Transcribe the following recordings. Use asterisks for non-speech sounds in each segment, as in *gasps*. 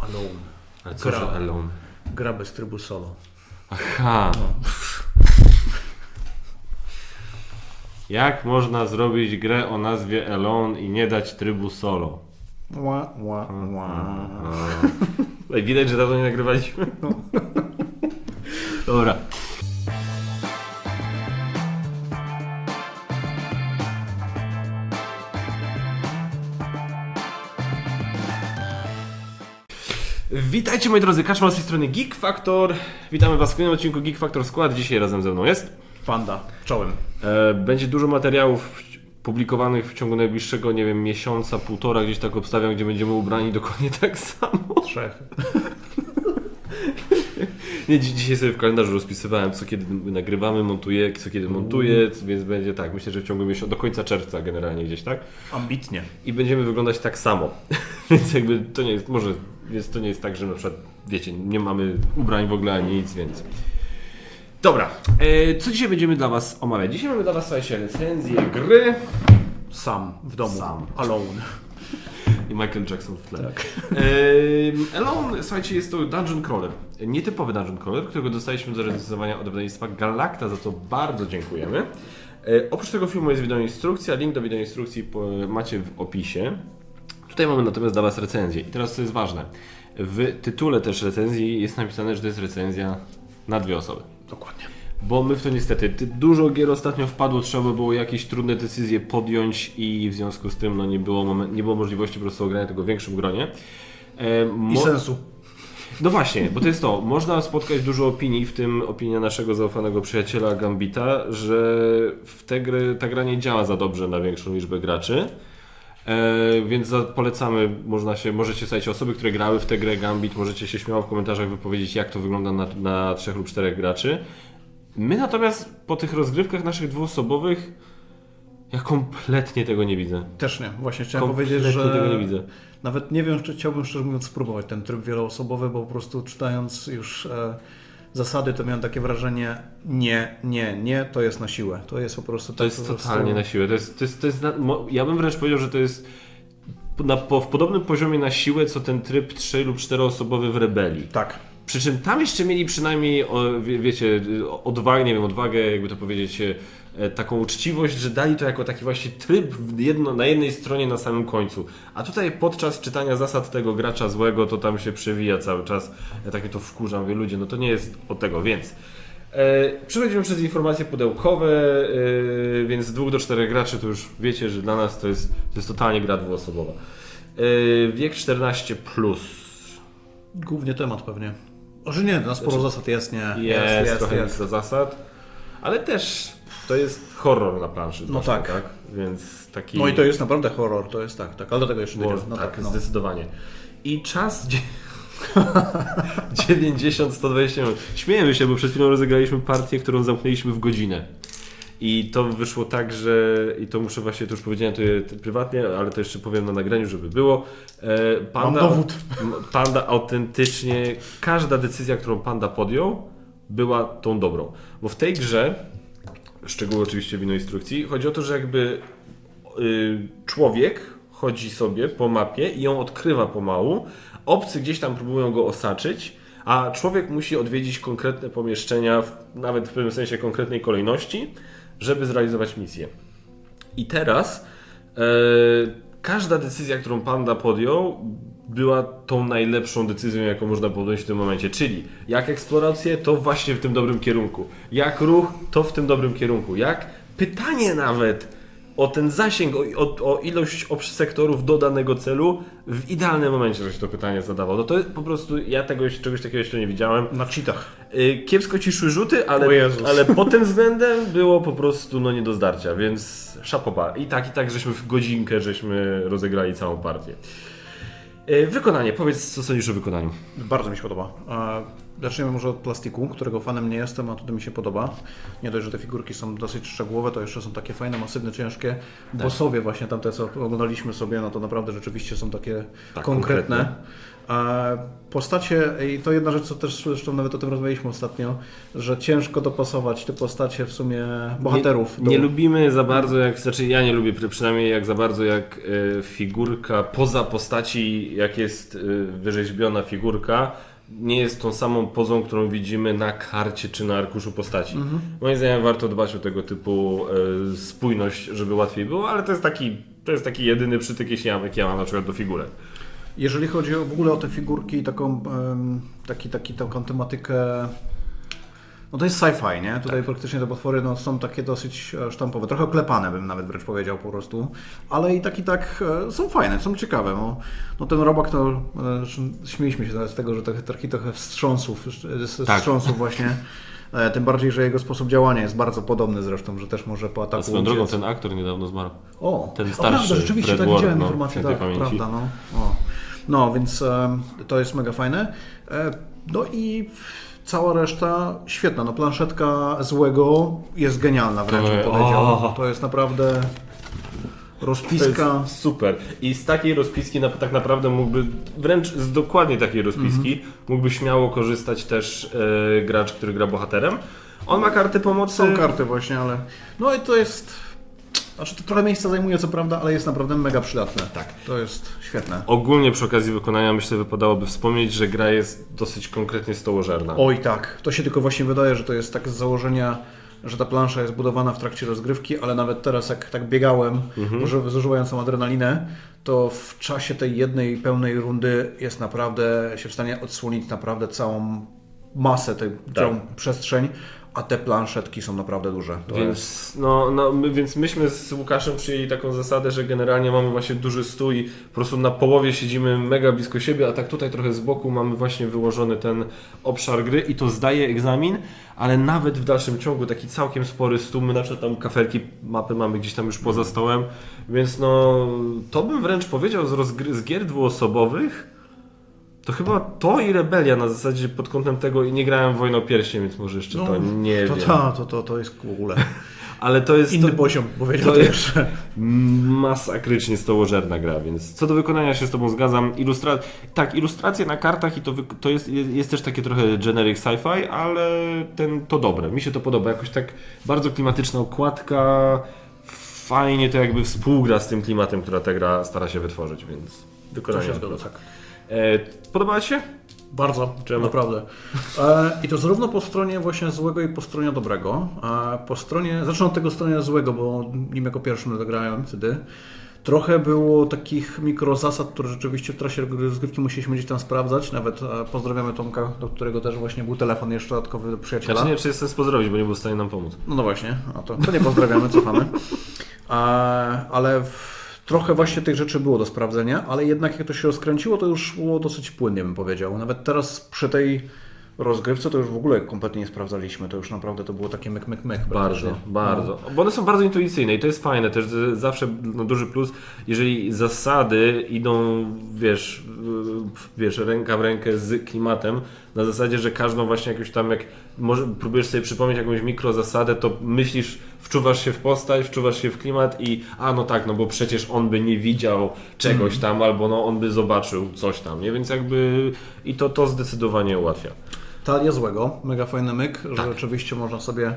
Alone. A co, Gra. Alone? Gra bez trybu solo. Aha. *laughs* Jak można zrobić grę o nazwie Alone i nie dać trybu solo? Ła, ła, ła. *laughs* Widać, że dawno nie nagrywaliśmy. Dobra. Witajcie moi drodzy, Kaczmar z tej strony Geek Factor. Witamy Was w kolejnym odcinku Geek Factor Skład. Dzisiaj razem ze mną jest. Panda. Czołem. E, Będzie dużo materiałów publikowanych w ciągu najbliższego, nie wiem, miesiąca, półtora, gdzieś tak obstawiam, gdzie będziemy ubrani dokładnie *laughs* tak samo. Trzech. Nie, dzi- dzisiaj sobie w kalendarzu rozpisywałem, co kiedy nagrywamy, montuję, co kiedy montuję, więc będzie tak, myślę, że w ciągu miesiąca, do końca czerwca generalnie gdzieś, tak? Ambitnie. I będziemy wyglądać tak samo. *laughs* więc jakby to nie jest, może jest, to nie jest tak, że na przykład, wiecie, nie mamy ubrań w ogóle ani nic, więc... Dobra, e, co dzisiaj będziemy dla Was omawiać? Dzisiaj mamy dla Was, słuchajcie, recenzję gry Sam. W domu. Sam. Alone. i Michael Jackson w tle. Tak. Ehm, Elon, słuchajcie, jest to dungeon crawler. Nietypowy dungeon crawler, którego dostaliśmy do recenzowania od wydawnictwa Galacta, za co bardzo dziękujemy. E, oprócz tego filmu jest wideoinstrukcja, link do wideoinstrukcji po- macie w opisie. Tutaj mamy natomiast dla Was recenzję. I teraz co jest ważne. W tytule też recenzji jest napisane, że to jest recenzja na dwie osoby. Dokładnie. Bo my w to niestety ty- dużo gier ostatnio wpadło, trzeba by było jakieś trudne decyzje podjąć i w związku z tym no, nie, było momen- nie było możliwości po prostu ogrania tego w większym gronie. E, I sensu. no właśnie, bo to jest to. Można spotkać dużo opinii, w tym opinia naszego zaufanego przyjaciela Gambita, że w te gry, ta gra nie działa za dobrze na większą liczbę graczy. E, więc za, polecamy, można się, możecie słuchajcie, osoby, które grały w tę grę Gambit, możecie się śmiało w komentarzach wypowiedzieć, jak to wygląda na, na trzech lub czterech graczy. My natomiast po tych rozgrywkach naszych dwuosobowych, ja kompletnie tego nie widzę. Też nie. Właśnie chciałem Kompletnie powiedzieć, że tego nie widzę. nawet nie wiem, czy chciałbym szczerze mówiąc spróbować ten tryb wieloosobowy, bo po prostu czytając już e, zasady, to miałem takie wrażenie, nie, nie, nie, to jest na siłę. To jest po prostu To tak jest prostu- totalnie na siłę. To jest, to jest, to jest na, ja bym wręcz powiedział, że to jest na, po, w podobnym poziomie na siłę, co ten tryb 3 lub 4-osobowy w Rebelii. Tak. Przy czym tam jeszcze mieli przynajmniej, o, wie, wiecie, odwagę, nie wiem, odwagę, jakby to powiedzieć, e, taką uczciwość, że dali to jako taki właśnie tryb jedno, na jednej stronie na samym końcu. A tutaj podczas czytania zasad tego gracza złego, to tam się przewija cały czas. Ja takie to wkurzam, mówię, ludzie, no to nie jest od tego, więc... E, przechodzimy przez informacje pudełkowe, e, więc z dwóch do czterech graczy to już wiecie, że dla nas to jest, to jest totalnie gra dwuosobowa. E, wiek 14+. Plus. Głównie temat pewnie. O, że nie, na sporo zasad jest, nie. Jest, trochę jest, zasad, ale też to jest horror na planszy. No tak. tak. Więc taki. No i to jest naprawdę horror, to jest tak, tak, ale do tego jeszcze dojdziemy. No tak, tak, no. zdecydowanie. I czas. *laughs* dzie- 90, 120 minut. Śmiejemy się, bo przed chwilą rozegraliśmy partię, którą zamknęliśmy w godzinę. I to wyszło tak, że i to muszę właśnie, to już powiedziałem to prywatnie, ale to jeszcze powiem na nagraniu, żeby było. E, Panda, Mam dowód. Panda autentycznie, każda decyzja, którą Panda podjął, była tą dobrą. Bo w tej grze, szczegóły oczywiście w instrukcji, chodzi o to, że jakby y, człowiek chodzi sobie po mapie i ją odkrywa pomału. Obcy gdzieś tam próbują go osaczyć, a człowiek musi odwiedzić konkretne pomieszczenia, w, nawet w pewnym sensie konkretnej kolejności, żeby zrealizować misję. I teraz e, każda decyzja, którą Panda podjął, była tą najlepszą decyzją, jaką można podjąć w tym momencie. Czyli jak eksplorację, to właśnie w tym dobrym kierunku. Jak ruch, to w tym dobrym kierunku. Jak pytanie nawet o ten zasięg, o, o, o ilość sektorów do danego celu, w idealnym momencie, że się to pytanie zadawał. No to po prostu ja tego, jeszcze- czegoś takiego jeszcze nie widziałem. Na cheatach. Y, Kiepsko ci szły rzuty, ale, ale pod tym względem było po prostu no, nie do zdarcia, więc szapoba. I tak, i tak, żeśmy w godzinkę żeśmy rozegrali całą partię. Y, Wykonanie, powiedz co sądzisz o wykonaniu. Bardzo mi się podoba. Zaczniemy może od plastiku, którego fanem nie jestem, a tutaj mi się podoba. Nie dość, że te figurki są dosyć szczegółowe, to jeszcze są takie fajne, masywne, ciężkie. Tak. Bossowie właśnie tamte, co oglądaliśmy sobie, no to naprawdę rzeczywiście są takie Tak, konkretne. konkretne. Postacie, i to jedna rzecz, co też zresztą nawet o tym rozmawialiśmy ostatnio, że ciężko dopasować te postacie w sumie bohaterów. Nie, do- nie lubimy za bardzo, jak, znaczy ja nie lubię przy- przynajmniej jak za bardzo jak e, figurka poza postaci, jak jest e, wyrzeźbiona figurka, nie jest tą samą pozą, którą widzimy na karcie czy na arkuszu postaci. Moim zdaniem warto dbać o tego typu e, spójność, żeby łatwiej było, ale to jest taki, to jest taki jedyny przytyk, jeśli ja, ja mam na przykład do figurek. Jeżeli chodzi o, w ogóle o te figurki, taką, taki, taki, taką tematykę. No to jest sci-fi, nie? Tutaj praktycznie te potwory no, są takie dosyć e, sztampowe, trochę oklepane bym nawet wręcz powiedział po prostu, ale i tak i tak e, są fajne, są ciekawe. No, no ten robak to, e, śmieliśmy się z tego, że trochę, trochę, trochę wstrząsów, e, Tak. wstrząsów właśnie, e, tym bardziej, że jego sposób działania jest bardzo podobny zresztą, że też może po A ataku swoją drogą ten aktor niedawno zmarł. O, Ten o, starszy prawda, rzeczywiście, Fred tak Ward, widziałem no, informację, tak, pamięci. prawda, no. O. No, więc em, to jest mega fajne. E, no i cała reszta świetna. No, planszetka złego jest genialna wręcz, bym powiedział. To jest naprawdę rozpiska. super. I z takiej rozpiski na, tak naprawdę mógłby, wręcz z dokładnie takiej rozpiski, Mhm. mógłby śmiało korzystać też e, gracz, który gra bohaterem. On ma karty pomocy. Są karty właśnie, ale... No i to jest... Znaczy to trochę miejsca zajmuje, co prawda, ale jest naprawdę mega przydatne. Tak. To jest świetne. Ogólnie przy okazji wykonania myślę wypadałoby wspomnieć, że gra jest dosyć konkretnie stołożerna. Oj tak, to się tylko właśnie wydaje, że to jest tak z założenia, że ta plansza jest budowana w trakcie rozgrywki, ale nawet teraz jak tak biegałem, uży- zużywając tą adrenalinę, to w czasie tej jednej pełnej rundy jest naprawdę się w stanie odsłonić naprawdę całą masę, tej, całą przestrzeń, a te planszetki są naprawdę duże. To jest... Więc, no, no, my, więc myśmy z Łukaszem przyjęli taką zasadę, że generalnie mamy właśnie duży stół i po prostu na połowie siedzimy mega blisko siebie, a tak tutaj trochę z boku mamy właśnie wyłożony ten obszar gry i to zdaje egzamin, ale nawet w dalszym ciągu taki całkiem spory stół, my na przykład tam kafelki, mapy mamy gdzieś tam już poza stołem, więc no to bym wręcz powiedział z, rozgry- z gier dwuosobowych, to chyba to i Rebelia na zasadzie pod kątem tego i nie grałem w Wojnę o Pierścień, więc może jeszcze to nie to, wiem. to, to, to, to jest w ogóle *laughs* Ale to jest inny to, poziom, powiedział to to jest- jeszcze. *laughs* masakrycznie stołożerna gra, więc co do wykonania się z Tobą zgadzam. Ilustra... Tak, ilustracje na kartach i to, wy... to jest, jest też takie trochę generic sci-fi, ale ten, to dobre. Mi się to podoba. Jakoś tak bardzo klimatyczna okładka. Fajnie to jakby współgra z tym klimatem, która ta gra stara się wytworzyć, więc To wykonanie. się zgadza, tak. E, podoba Ci się? Bardzo, Czemu? naprawdę. E, I to zarówno po stronie właśnie złego i po stronie dobrego. E, po stronie, zacznę od tego stronie złego, bo nim jako pierwszym dograłem wtedy. Trochę było takich mikrozasad, które rzeczywiście w trasie rozgrywki musieliśmy gdzieś tam sprawdzać. Nawet e, pozdrawiamy Tomka, do którego też właśnie był telefon jeszcze dodatkowy do przyjaciela. Znaczy nie, czy jest sens pozdrowić, bo nie był w stanie nam pomóc. No, no właśnie, a to, to nie pozdrawiamy, cofamy. E, ale w, trochę właśnie tych rzeczy było do sprawdzenia, ale jednak jak to się rozkręciło, to już było dosyć płynnie, bym powiedział. Nawet teraz przy tej rozgrywce to już w ogóle kompletnie nie sprawdzaliśmy. To już naprawdę to było takie myk, myk, myk. Bardzo, praktycznie. bardzo. Bo one są bardzo intuicyjne i to jest fajne. Też z- zawsze no, duży plus, jeżeli zasady idą, wiesz, wiesz, ręka w rękę z klimatem, na zasadzie, że każdą właśnie jakąś tam, jak może próbujesz sobie przypomnieć jakąś mikrozasadę, to myślisz, wczuwasz się w postać, wczuwasz się w klimat i a no tak, no bo przecież on by nie widział czegoś tam, albo no on by zobaczył coś tam, nie? Więc jakby i to, to zdecydowanie ułatwia. Talia złego, mega fajny myk, Tak. że oczywiście można sobie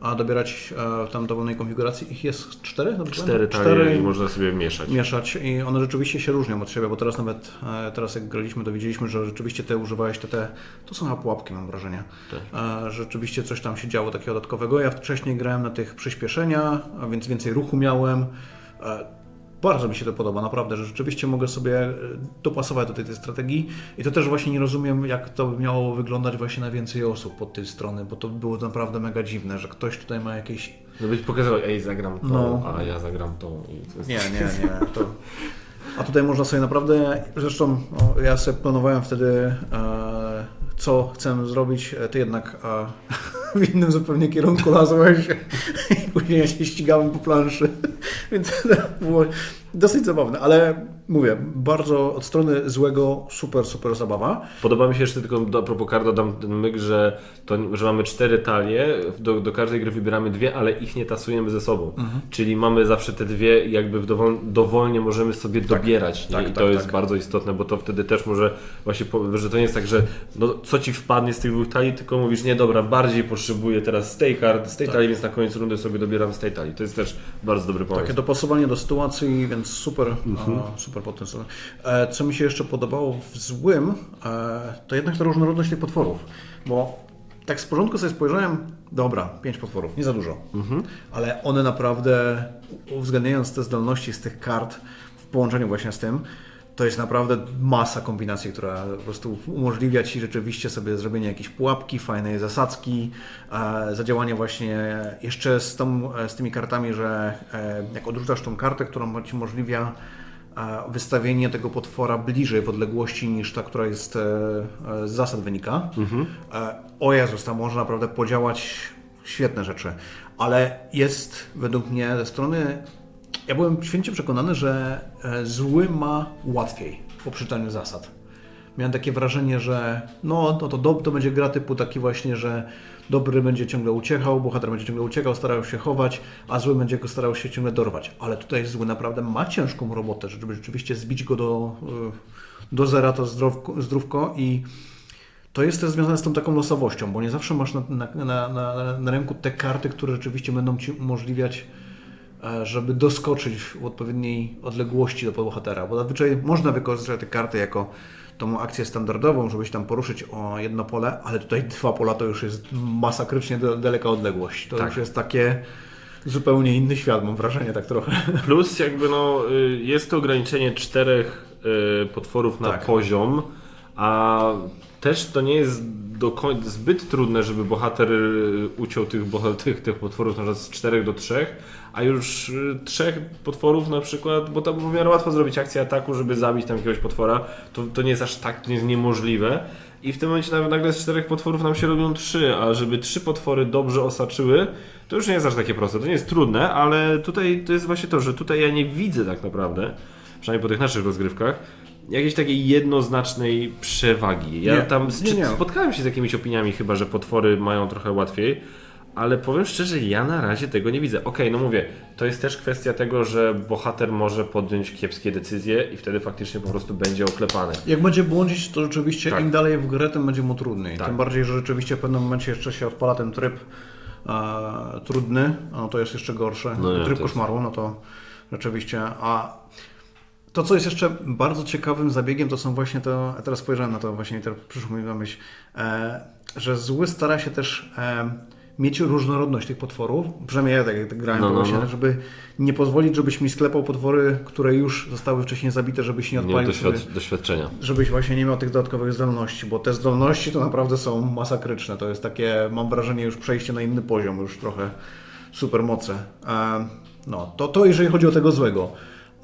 a, dobierać e, tam dowolnej konfiguracji. Ich jest cztery? dobrze Cztery talie i można sobie mieszać. mieszać i one rzeczywiście się różnią od siebie, bo teraz nawet, e, teraz jak graliśmy, to widzieliśmy, że rzeczywiście te używałeś te, te to są chyba pułapki mam wrażenie, e, rzeczywiście coś tam się działo takiego dodatkowego. Ja wcześniej grałem na tych przyspieszenia, a więc więcej ruchu miałem. Bardzo mi się to podoba, naprawdę, że rzeczywiście mogę sobie e, dopasować do tej, tej strategii i to też właśnie nie rozumiem, jak to by miało wyglądać właśnie na więcej osób pod tej strony, bo to było naprawdę mega dziwne, że ktoś tutaj ma jakieś No być pokazywał, ej, zagram to, No. a ja zagram tą. I to jest... Nie, nie, nie. To... A tutaj można sobie naprawdę, zresztą no, ja sobie planowałem wtedy, e, co chcę zrobić, e, ty jednak e, w innym zupełnie kierunku *laughs* lazłeś i później ja się ścigałem po planszy, *laughs* więc to było dosyć zabawne, ale mówię, bardzo od strony złego super, super zabawa. Podoba mi się jeszcze tylko do- a propos kart dodam ten myk, że, to, że mamy cztery talie, do, do każdej gry wybieramy dwie, ale ich nie tasujemy ze sobą. Mhm. Czyli mamy zawsze te dwie jakby w dowol, dowolnie możemy sobie dobierać. nie? tak, I to tak, jest tak. bardzo istotne, bo to wtedy też może właśnie, że to nie jest tak, że no, co ci wpadnie z tych dwóch talii, tylko mówisz, nie dobra, bardziej potrzebuję teraz z tej kart, z tej talii, więc na koniec rundy sobie dobieram z tej talii. To jest też bardzo dobry pomysł. Takie dopasowanie do sytuacji, więc super, Mhm. e, super względem. E, Co mi się jeszcze podobało w złym, e, to jednak ta różnorodność tych potworów, bo tak z porządku sobie spojrzałem, dobra, pięć potworów, nie za dużo, Mhm. ale one naprawdę, uwzględniając te zdolności z tych kart w połączeniu właśnie z tym, to jest naprawdę masa kombinacji, która po prostu umożliwia Ci rzeczywiście sobie zrobienie jakiejś pułapki, fajnej zasadzki, e, zadziałanie właśnie jeszcze z, tą, z tymi kartami, że e, jak odrzucasz tą kartę, którą Ci umożliwia e, wystawienie tego potwora bliżej w odległości niż ta, która jest e, e, z zasad wynika. E, o Jezus, tam można naprawdę podziałać świetne rzeczy, ale jest według mnie ze strony ja byłem święcie przekonany, że e, zły ma łatwiej po przeczytaniu zasad. Miałem takie wrażenie, że no, no to, do, to będzie gra typu taki właśnie, że dobry będzie ciągle uciekał, bohater będzie ciągle uciekał, starał się chować, a zły będzie go starał się ciągle dorwać. Ale tutaj zły naprawdę ma ciężką robotę, żeby rzeczywiście zbić go do, y, do zera to zdrowko, zdrówko i to jest też związane z tą taką losowością, bo nie zawsze masz na, na, na, na, ręku te karty, które rzeczywiście będą Ci umożliwiać e, żeby doskoczyć w odpowiedniej odległości do bohatera, bo zazwyczaj można wykorzystać te karty jako tą akcję standardową, żeby się tam poruszyć o jedno pole, ale tutaj dwa pola to już jest masakrycznie da- daleka odległość. To Tak. już jest takie zupełnie inny świat, mam wrażenie tak trochę. *laughs* Plus jakby no, y, jest to ograniczenie czterech y, potworów na Tak. poziom, a też to nie jest do zbyt trudne, żeby bohater y, uciął tych, *laughs* tych, tych potworów na z czterech do trzech, a już y, trzech potworów na przykład, bo tam w miarę łatwo zrobić akcję ataku, żeby zabić tam jakiegoś potwora, to, to nie jest aż tak, to nie jest niemożliwe. I w tym momencie nagle z czterech potworów nam się robią trzy, a żeby trzy potwory dobrze osaczyły, to już nie jest aż takie proste. To nie jest trudne, ale tutaj to jest właśnie to, że tutaj ja nie widzę tak naprawdę, przynajmniej po tych naszych rozgrywkach, jakiejś takiej jednoznacznej przewagi. Ja Nie, tam z, nie, nie. spotkałem się z jakimiś opiniami chyba, że potwory mają trochę łatwiej, ale powiem szczerze, ja na razie tego nie widzę. Okej, no mówię, to jest też kwestia tego, że bohater może podjąć kiepskie decyzje i wtedy faktycznie po prostu będzie oklepany. Jak będzie błądzić, to rzeczywiście Tak. im dalej w grę, tym będzie mu trudniej. Tak. Tym bardziej, że rzeczywiście w pewnym momencie jeszcze się odpala ten tryb e, trudny, no to jest jeszcze gorsze. No nie, tryb to jest- koszmaru, no to rzeczywiście. A to, co jest jeszcze bardzo ciekawym zabiegiem, to są właśnie to, teraz spojrzałem na to właśnie i teraz przyszło mi na myśl, e, że zły stara się też e, mieć różnorodność tych potworów, przynajmniej ja tak jak grałem, No, to no, właśnie, no. żeby nie pozwolić, żebyś mi sklepał potwory, które już zostały wcześniej zabite, żebyś nie Nie odpalił doświad- sobie doświadczenia. żebyś właśnie nie miał tych dodatkowych zdolności, bo te zdolności to naprawdę są masakryczne. To jest takie, mam wrażenie, już przejście na inny poziom, już trochę super moce. E, No, to, to jeżeli chodzi o tego złego.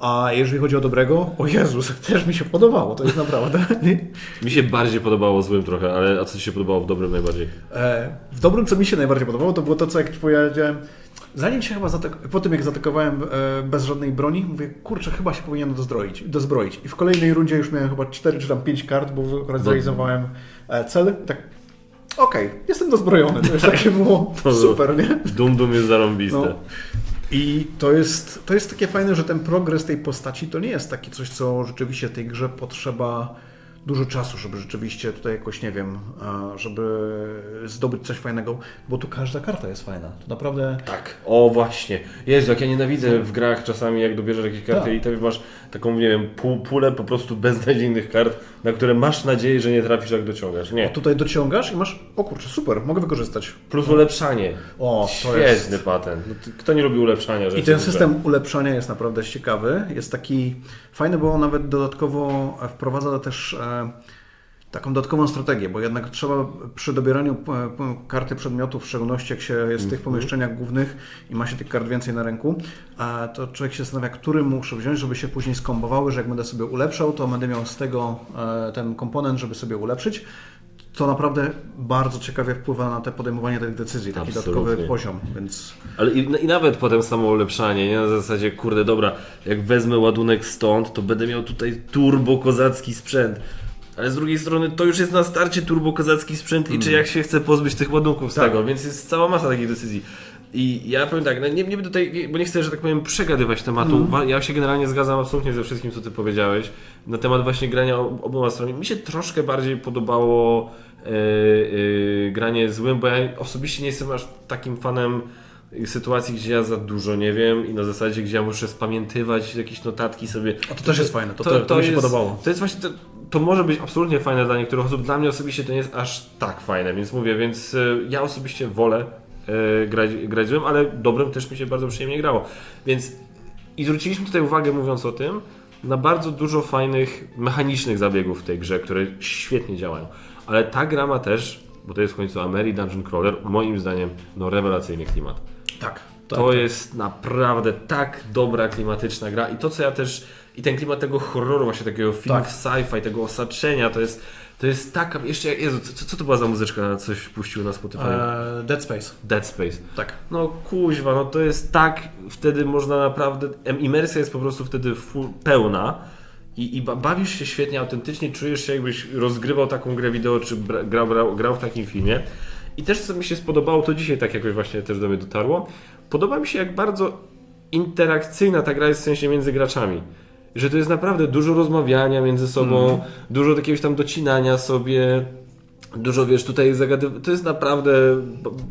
A jeżeli chodzi o dobrego, o Jezus, *laughs* też mi się podobało, to jest naprawdę. Mi się bardziej podobało złym trochę, ale a co Ci się podobało w dobrym najbardziej? E, W dobrym, co mi się najbardziej podobało, to było to, co jak Ci powiedziałem, zanim się chyba po tym jak zaatakowałem e, bez żadnej broni, mówię, kurczę, chyba się powinienem dozbroić, dozbroić. I w kolejnej rundzie już miałem chyba 4 czy tam 5 kart, bo akurat zrealizowałem e, cel. Tak, okej, jestem dozbrojony. To już takie *laughs* było To- super, nie? Dum Dum jest zarąbiste. No. I to jest, to jest takie fajne, że ten progres tej postaci to nie jest takie coś, co rzeczywiście tej grze potrzeba dużo czasu, żeby rzeczywiście tutaj jakoś, nie wiem, żeby zdobyć coś fajnego, bo tu każda karta jest fajna. To naprawdę... Tak. O właśnie. Jezu, jak ja nienawidzę w grach czasami, jak dobierzesz jakieś karty Tak. i to masz taką, nie wiem, pół, pulę po prostu beznadziejnych kart, na które masz nadzieję, że nie trafisz jak dociągasz. Nie. Tutaj dociągasz i masz, o kurczę, super, mogę wykorzystać. Plus ulepszanie. O, to Świetny jest... patent. No, kto nie lubi ulepszania? I ten system ulepszania jest naprawdę ciekawy. Jest taki fajny, bo on nawet dodatkowo wprowadza też e, taką dodatkową strategię, bo jednak trzeba przy dobieraniu e, karty przedmiotów, w szczególności jak się jest w tych pomieszczeniach głównych i ma się tych kart więcej na ręku, e, to człowiek się zastanawia, który muszę wziąć, żeby się później skombowały, że jak będę sobie ulepszał, to będę miał z tego e, ten komponent, żeby sobie ulepszyć. To naprawdę bardzo ciekawie wpływa na te podejmowanie tych decyzji, taki Absolutnie. dodatkowy poziom, więc Ale i, i nawet potem samo ulepszanie, nie? Na zasadzie, kurde, dobra, jak wezmę ładunek stąd, to będę miał tutaj turbo kozacki sprzęt. Ale z drugiej strony to już jest na starcie turbo kozacki sprzęt i czy jak się chce pozbyć tych ładunków z Tak. tego, więc jest cała masa takich decyzji. I ja powiem tak, no nie, nie będę tutaj, bo nie chcę, że tak powiem, przegadywać tematu. Wa- Ja się generalnie zgadzam absolutnie ze wszystkim, co ty powiedziałeś na temat właśnie grania ob- oboma stronami. Mi się troszkę bardziej podobało e, e, granie złym, bo ja osobiście nie jestem aż takim fanem sytuacji, gdzie ja za dużo nie wiem i na zasadzie, gdzie ja muszę spamiętywać jakieś notatki sobie. a to też jest fajne, to, to, to, mi się jest, podobało. To jest właśnie, to, to może być absolutnie fajne dla niektórych osób, dla mnie osobiście to nie jest aż tak fajne, więc mówię, więc e, ja osobiście wolę grać, grać złym, ale dobrym też mi się bardzo przyjemnie grało. Więc i zwróciliśmy tutaj uwagę, mówiąc o tym, na bardzo dużo fajnych mechanicznych zabiegów w tej grze, które świetnie działają. Ale ta gra ma też, bo to jest w końcu Ameri Dungeon Crawler, moim zdaniem, no rewelacyjny klimat. Tak. To jest naprawdę tak dobra, klimatyczna gra i to, co ja też, i ten klimat tego horroru, właśnie takiego filmu Tak. sci-fi, tego osaczenia, to jest, to jest taka, jeszcze, Jezu, co, co to była za muzyczka, coś puścił na Spotify? E, Dead Space. Dead Space. Tak. No kuźwa, no to jest tak, wtedy można naprawdę, imersja jest po prostu wtedy full, pełna i, i ba- bawisz się świetnie, autentycznie czujesz się jakbyś rozgrywał taką grę wideo, czy grał, grał, grał w takim filmie. I też co mi się spodobało, to dzisiaj tak jakoś właśnie też do mnie dotarło, podoba mi się jak bardzo interakcyjna ta gra jest w sensie między graczami. Że to jest naprawdę dużo rozmawiania między sobą, dużo jakiegoś tam docinania sobie, Dużo wiesz, tutaj zagady... To jest naprawdę,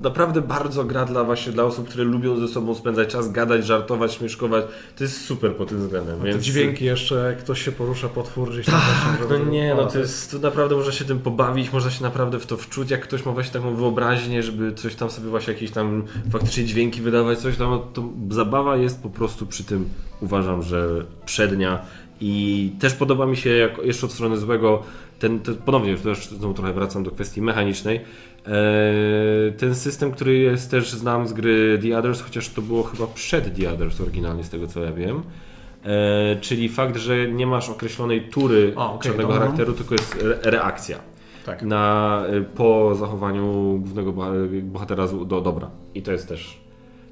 naprawdę bardzo gra dla właśnie dla osób, które lubią ze sobą spędzać czas, gadać, żartować, śmieszkować. To jest super pod tym względem. Te Więc... dźwięki jeszcze, jak ktoś się porusza, potwór gdzieś tam. Tak, no nie, no to jest, to naprawdę można się tym pobawić, można się naprawdę w to wczuć, jak ktoś ma właśnie taką wyobraźnię, żeby coś tam sobie właśnie jakieś tam faktycznie dźwięki wydawać, coś tam, no to zabawa jest po prostu przy tym, uważam, że przednia i też podoba mi się, jak jeszcze od strony złego, ten, ten ponownie, już też znowu trochę wracam do kwestii mechanicznej, eee, ten system, który jest też znam z gry The Others, chociaż to było chyba przed The Others oryginalnie, z tego co ja wiem, E, czyli fakt, że nie masz określonej tury A, okej, żadnego charakteru, tylko jest re reakcja Tak. na, e, po zachowaniu głównego boha- bohatera do dobra. I to jest też.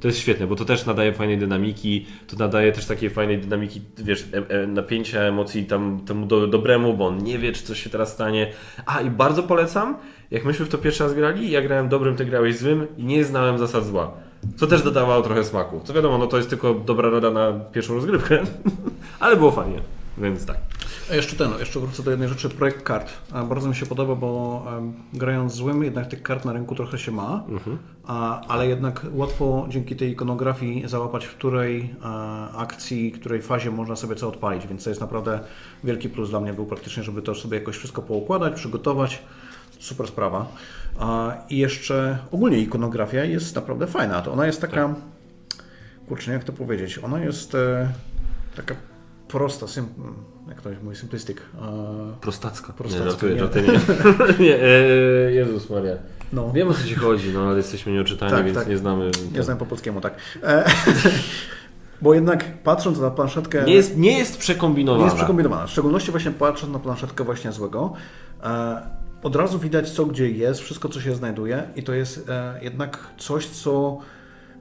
To jest świetne, bo to też nadaje fajnej dynamiki, to nadaje też takiej fajnej dynamiki, wiesz, e, e, napięcia emocji tam, temu do, dobremu, bo on nie wie, czy coś się teraz stanie. A i bardzo polecam, jak myśmy w to pierwszy raz grali, ja grałem dobrym, ty grałeś złym i nie znałem zasad zła. Co też dodawało trochę smaku. Co wiadomo, no to jest tylko dobra rada na pierwszą rozgrywkę, *laughs* ale było fajnie, więc tak. A jeszcze ten, jeszcze wrócę do jednej rzeczy, projekt kart. A Bardzo mi się podoba, bo grając złym, jednak tych kart na rynku trochę się ma, a, ale jednak łatwo dzięki tej ikonografii załapać, w której e, akcji, której fazie można sobie co odpalić, więc to jest naprawdę wielki plus dla mnie był praktycznie, żeby to sobie jakoś wszystko poukładać, przygotować. Super sprawa. A, I jeszcze ogólnie ikonografia jest naprawdę fajna. To ona jest taka, kurczę, nie jak to powiedzieć, ona jest e, taka prosta, sym, jak to mówi, simplistic. E, Prostacka. Prostacka, nie, żartuję, nie. żartuję, nie. *laughs* nie e, Jezus Maria. No. Wiem o co Ci chodzi, no ale jesteśmy nieoczytani, Tak, więc tak. nie znamy. Ja znam po polskiemu, tak. E, *laughs* bo jednak patrząc na planszetkę... Nie jest, nie jest przekombinowana. nie jest przekombinowana. W szczególności właśnie patrząc na planszetkę właśnie złego, e, od razu widać co gdzie jest, wszystko co się znajduje i to jest e, jednak coś, co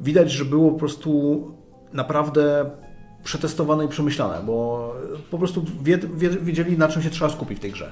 widać, że było po prostu naprawdę przetestowane i przemyślane, bo po prostu wie, wie, wiedzieli na czym się trzeba skupić w tej grze.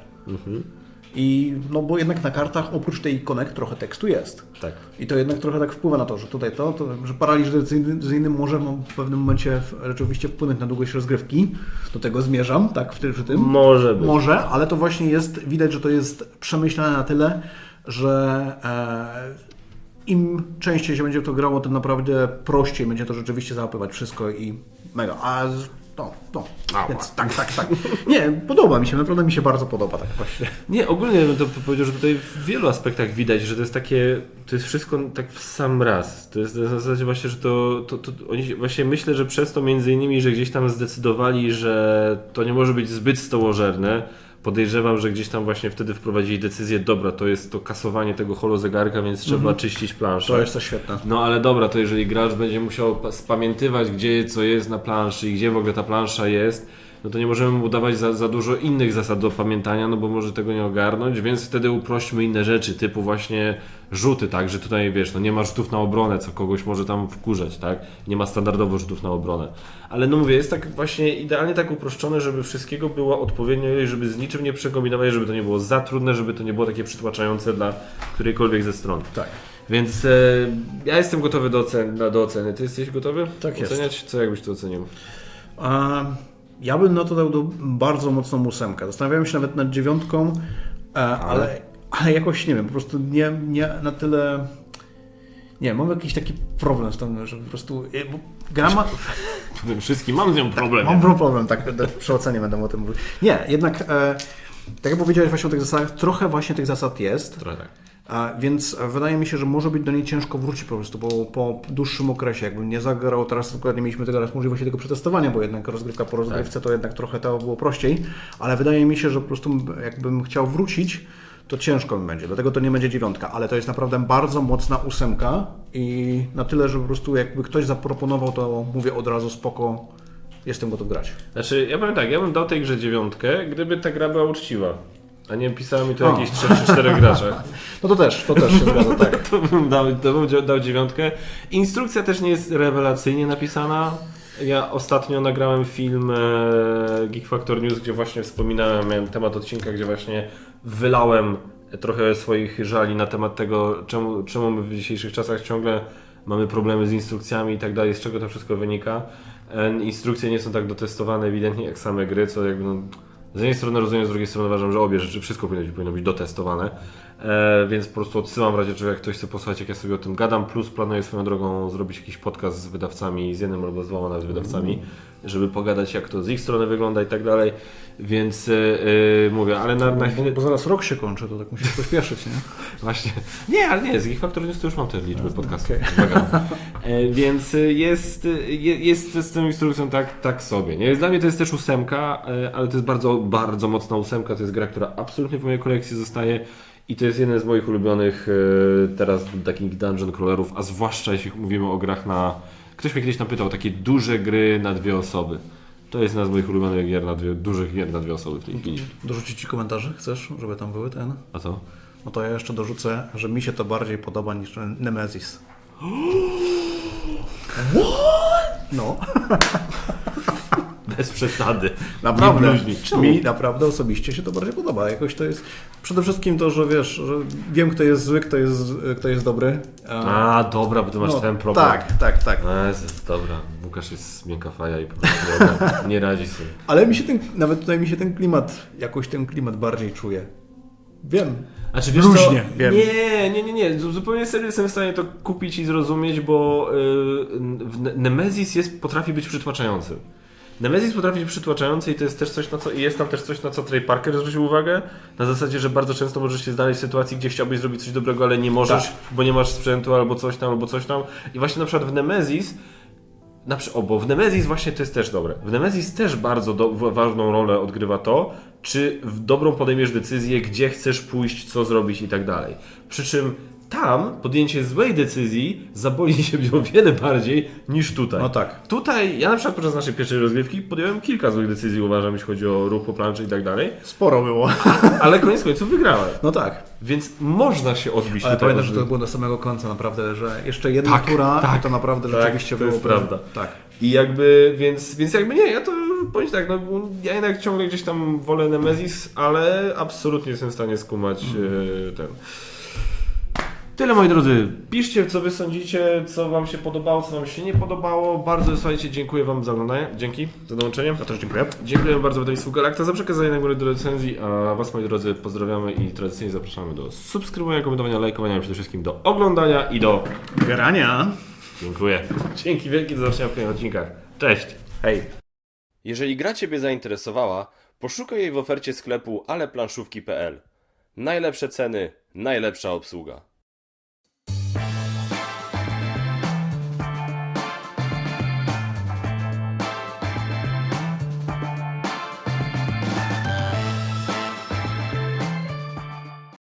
I no bo jednak na kartach oprócz tej ikonek trochę tekstu jest. Tak. I to jednak trochę tak wpływa na to, że tutaj to, to że paraliż decyzyjny może w pewnym momencie rzeczywiście wpłynąć na długość rozgrywki. Do tego zmierzam, tak, w tym, przy tym. Może być. Może, ale to właśnie jest, widać, że to jest przemyślane na tyle, że e, im częściej się będzie to grało, tym naprawdę prościej będzie to rzeczywiście załapywać wszystko i mega. A to, to. Więc tak, tak, tak. Nie, podoba mi się, naprawdę mi się bardzo podoba tak właśnie. Nie, ogólnie bym to powiedział, że tutaj w wielu aspektach widać, że to jest takie, to jest wszystko tak w sam raz. To jest na zasadzie właśnie, że to, to, to oni właśnie myślę, że przez to między innymi, że gdzieś tam zdecydowali, że to nie może być zbyt stołożerne. Podejrzewam, że gdzieś tam właśnie wtedy wprowadzili decyzję, dobra, to jest to kasowanie tego holozegarka, więc trzeba czyścić planszę. To jest to świetne. No ale dobra, to jeżeli gracz będzie musiał pa- spamiętywać, gdzie co jest na planszy i gdzie w ogóle ta plansza jest, no to nie możemy mu dawać za, za dużo innych zasad do pamiętania, no bo może tego nie ogarnąć, więc wtedy uprośćmy inne rzeczy, typu właśnie rzuty, tak, że tutaj wiesz, no nie ma rzutów na obronę, co kogoś może tam wkurzać, tak, nie ma standardowo rzutów na obronę. Ale no mówię, jest tak właśnie idealnie tak uproszczone, żeby wszystkiego było odpowiednio i żeby z niczym nie przekombinować, żeby to nie było za trudne, żeby to nie było takie przytłaczające dla którejkolwiek ze stron. Tak. Więc e, ja jestem gotowy do, ocen, do oceny. Ty jesteś gotowy? Tak jest. Oceniać? Co jakbyś to ocenił? A, ja bym na to dał do bardzo mocną ósemkę. Zastanawiałem się nawet nad dziewiątką, e, ale, ale jakoś nie wiem, po prostu nie, nie na tyle. Nie, mam jakiś taki problem z tym, że po prostu. e, bo Gra ma, *laughs* Przede wszystkim mam z nią problem. mam problem, tak, przy ocenie będę o tym mówił. Nie, jednak, e, tak jak powiedziałeś właśnie o tych zasadach, trochę właśnie tych zasad jest. Trochę tak. Więc wydaje mi się, że może być do niej ciężko wrócić po prostu po, po dłuższym okresie. Jakbym nie zagrał, teraz dokładnie mieliśmy teraz możliwość tego przetestowania, bo jednak rozgrywka po rozgrywce to jednak trochę to było prościej, ale wydaje mi się, że po prostu jakbym chciał wrócić, to ciężko mi będzie. Dlatego to nie będzie dziewiątka, ale to jest naprawdę bardzo mocna ósemka i na tyle, że po prostu jakby ktoś zaproponował, to mówię od razu spoko, jestem gotów grać. Znaczy, ja powiem tak, ja bym dał tej grze dziewiątkę, gdyby ta gra była uczciwa. A nie pisała mi to O. jakieś 3 czy 4 gracze. *laughs* No to też, to też się zgadza, *laughs* tak. To bym dał, to bym dał dziewiątkę. Instrukcja też nie jest rewelacyjnie napisana. Ja ostatnio nagrałem film e, Geek Factor News, gdzie właśnie wspominałem, miałem temat odcinka, gdzie właśnie wylałem trochę swoich żali na temat tego, czemu, czemu my w dzisiejszych czasach ciągle mamy problemy z instrukcjami i tak dalej, z czego to wszystko wynika. E, Instrukcje nie są tak dotestowane ewidentnie jak same gry, co jakby no, z jednej strony rozumiem, z drugiej strony uważam, że obie rzeczy, wszystko powinno być, powinno być dotestowane, e, więc po prostu odsyłam w razie czego, jak ktoś chce posłuchać, jak ja sobie o tym gadam, plus planuję swoją drogą zrobić jakiś podcast z wydawcami, z jednym albo z dwoma nawet wydawcami, żeby pogadać jak to z ich strony wygląda i tak dalej, więc e, e, mówię, ale na, na chwilę... Bo, bo zaraz rok się kończy, to tak musisz pośpieszyć, nie? *laughs* Właśnie. Nie, ale nie, z Factor News to już mam te liczby podcastów. *laughs* E, Więc jest, je- jest z tą instrukcją tak, tak sobie. Nie? Dla mnie to jest też ósemka, ale to jest bardzo, bardzo mocna ósemka. To jest gra, która absolutnie w mojej kolekcji zostaje i to jest jeden z moich ulubionych e, teraz takich dungeon crawlerów, a zwłaszcza jeśli mówimy o grach na... Ktoś mnie kiedyś napytał, takie duże gry na dwie osoby. To jest jedna z moich ulubionych gier na dwie, dużych gier na dwie osoby w tej chwili. Dorzucić Ci komentarze, chcesz, żeby tam były ten? A co? No to ja jeszcze dorzucę, że mi się to bardziej podoba niż Nemesis. *gasps* No, *laughs* Bez przesady. naprawdę. Mi naprawdę osobiście się to bardziej podoba. Jakoś to jest. Przede wszystkim to, że wiesz, że wiem, kto jest zły, kto jest, kto jest dobry. A, dobra, bo ty masz no, ten problem. Tak, tak, tak. Jezus, dobra. Łukasz jest miękka faja i po prostu nie, nie radzi sobie. Ale mi się ten, nawet tutaj mi się ten klimat, jakoś ten klimat bardziej czuje. Wiem. A czy Luźnie, wiem. Nie, nie, nie, nie. Zu- Zupełnie serio jestem w stanie to kupić i zrozumieć, bo yy, w Ne- Nemesis jest, potrafi być przytłaczający. Nemesis potrafi być przytłaczający i to jest też coś, na co i jest tam też coś, na co Trey Parker zwrócił uwagę. Na zasadzie, że bardzo często możesz się znaleźć w sytuacji, gdzie chciałbyś zrobić coś dobrego, ale nie możesz, Tak. bo nie masz sprzętu albo coś tam, albo coś tam. I właśnie na przykład w Nemesis na przy, o, bo w Nemesis właśnie to jest też dobre. W Nemesis też bardzo do, wa- ważną rolę odgrywa to, czy w dobrą podejmiesz decyzję, gdzie chcesz pójść, co zrobić i tak dalej. Przy czym tam podjęcie złej decyzji zaboli *laughs* się o wiele bardziej niż tutaj. No tak. Tutaj, ja na przykład podczas naszej pierwszej rozgrywki podjąłem kilka złych decyzji, uważam, jeśli chodzi o ruch po planszy i tak dalej, Sporo było. *laughs* ale koniec końców wygrałem. No tak. Więc można się odbić Ale tutaj. pamiętam, że to było do samego końca naprawdę, że jeszcze jedna Tak, tura tak. to naprawdę Tak, rzeczywiście to było. jest prawda. Tak. I jakby, więc, więc jakby nie, ja to powiem tak, no, ja jednak ciągle gdzieś tam wolę Nemesis, ale absolutnie jestem w stanie skumać e, ten. Tyle moi drodzy, piszcie co wy sądzicie, co wam się podobało, co wam się nie podobało. Bardzo słuchajcie, dziękuję wam za oglądanie, dzięki za dołączenie. Ja też dziękuję. Dziękuję bardzo wydawnictwu Galacta za przekazanie nagródy do recenzji, a was moi drodzy pozdrawiamy i tradycyjnie zapraszamy do subskrybowania, komentowania, lajkowania, a przede wszystkim do oglądania i do Grania. Dziękuję. Dzięki wielkie za zobaczenia w kolejnych odcinkach. Cześć. Hej. Jeżeli gra Ciebie zainteresowała, poszukaj jej w ofercie sklepu aleplanszówki.pl. Najlepsze ceny, najlepsza obsługa.